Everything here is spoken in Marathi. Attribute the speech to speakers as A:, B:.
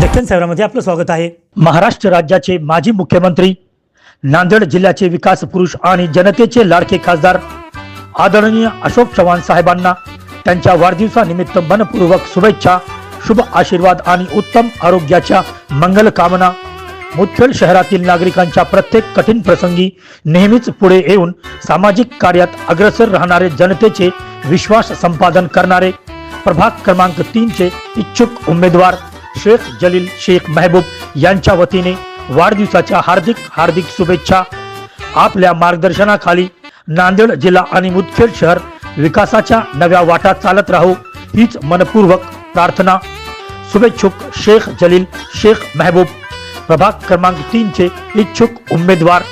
A: दक्षिण शहरामध्ये आपलं स्वागत आहे. महाराष्ट्र राज्याचे माजी मुख्यमंत्री नांदेड जिल्ह्याचे विकास पुरुष आणि जनतेचे लाडके खासदार आदरणीय अशोक चव्हाण साहेबांना त्यांच्या वाढदिवसानिमित्त मनपूर्वक शुभेच्छा शुभ आशीर्वाद आणि उत्तम आरोग्याच्या मंगल कामना. मुदखेड शहरातील नागरिकांच्या प्रत्येक कठीण प्रसंगी नेहमीच पुढे येऊन सामाजिक कार्यात अग्रसर राहणारे जनतेचे विश्वास संपादन करणारे प्रभाग क्रमांक तीनचे इच्छुक उमेदवार शेख जलील शेख महबूब यांच्या वतीने वाढदिवसाच्या हार्दिक हार्दिक शुभेच्छा. आपल्या मार्गदर्शनाखाली नांदेड जिल्हा आणि मुदखेड शहर विकासाच्या नव्या वाटा चालत राहू हीच मनपूर्वक प्रार्थना. शुभेच्छुक शेख जलील शेख महबूब. प्रभाग क्रमांक तीनचे इच्छुक उमेदवार